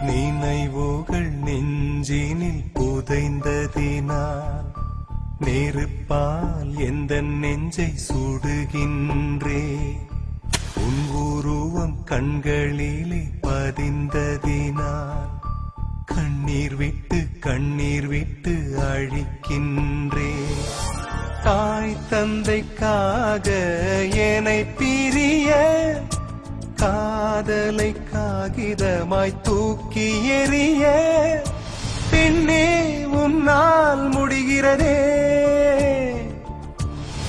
நினைவுகள் நெஞ்சினில் புதைந்ததினால் நெருப்பால் எந்த நெஞ்சை சுடுகின்றே. உன் உருவம் கண்களிலே பதிந்ததினால் கண்ணீர் விட்டு கண்ணீர் விட்டு அழிக்கின்றே. தாய் தந்தைக்காக என்னை பிரிய காதலை காகிதமாய் தூக்கி எறிய பெண்ணே உன்னால் முடிகிறதே.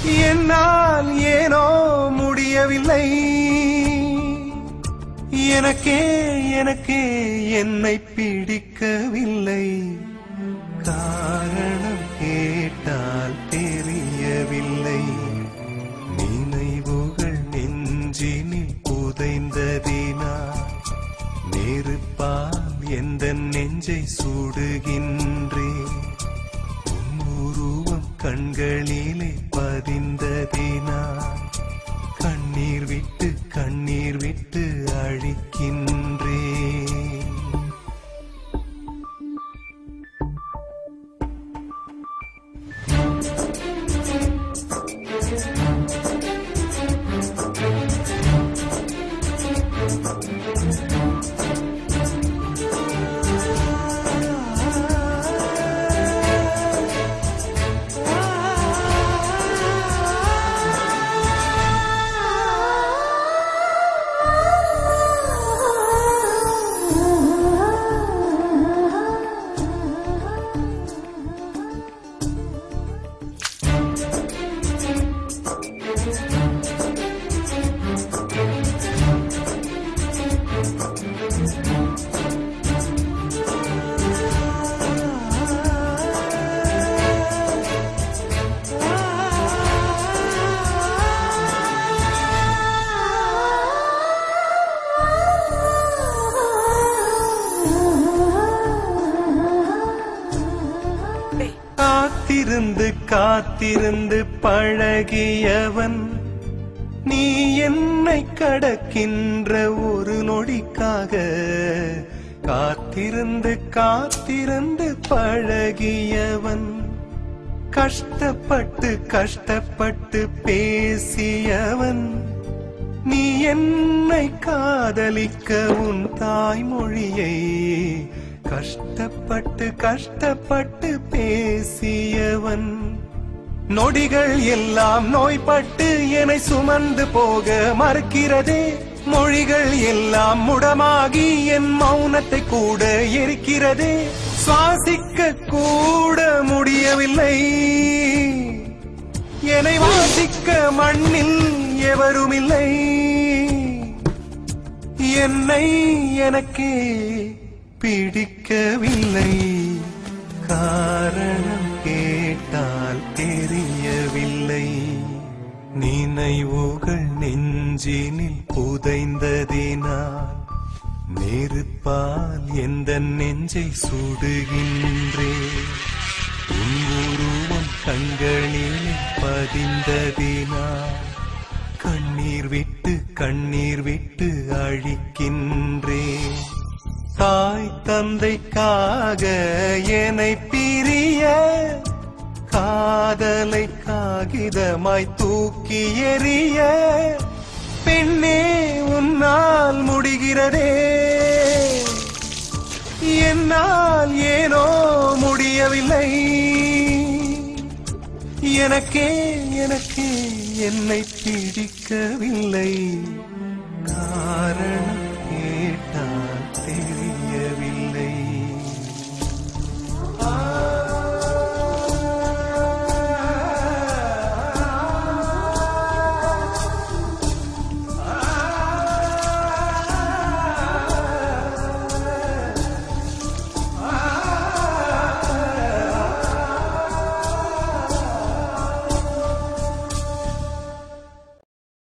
என்னால் ஏனோ முடியவில்லை. எனக்கே எனக்கே என்னை பிடிக்கவில்லை. காரணம் கேட்டால் தெரியவில்லை. சுடுகின்றே. உருவம் கண்களிலே பதிந்ததினா. கண்ணீர் விட்டு கண்ணீர் விட்டு அழிக்கின்ற. காத்திருந்து. காத்திருந்து பழகியவன் நீ என்னை கடக்கின்ற ஒரு நொடிக்காக காத்திருந்து காத்திருந்து பழகியவன் கஷ்டப்பட்டு கஷ்டப்பட்டு பேசியவன் நீ என்னை காதலிக்க உன் தாய்மொழியை கஷ்டப்பட்டு கஷ்டப்பட்டு பேசியவன். நொடிகள் எல்லாம் நோய்பட்டு என்னை சுமந்து போக மறுக்கிறதே. மொழிகள் எல்லாம் முடமாகி என் மௌனத்தை கூட எரிக்கிறதே. சுவாசிக்க கூட முடியவில்லை. என்னை வாசிக்க மண்ணில் எவருமில்லை. என்னை எனக்கே பிடிக்கவில்லை. காரணம் கேட்டால் தெரியவில்லை. நினைவுகள் நெஞ்சினில் புதைந்ததினால் நெருப்பால் எந்த நெஞ்சை சுடுகின்றே. உன் உருவம் கண்களில் பதிந்ததினால் கண்ணீர் விட்டு கண்ணீர் விட்டு அழிக்கின்றே. தந்தைக்காக என்னை பிரிய காதலை காகிதமாய் தூக்கி எறிய பெண்ணே உன்னால் முடிகிறதே. என்னால் ஏனோ முடியவில்லை. எனக்கே எனக்கே என்னை பிடிக்கவில்லை.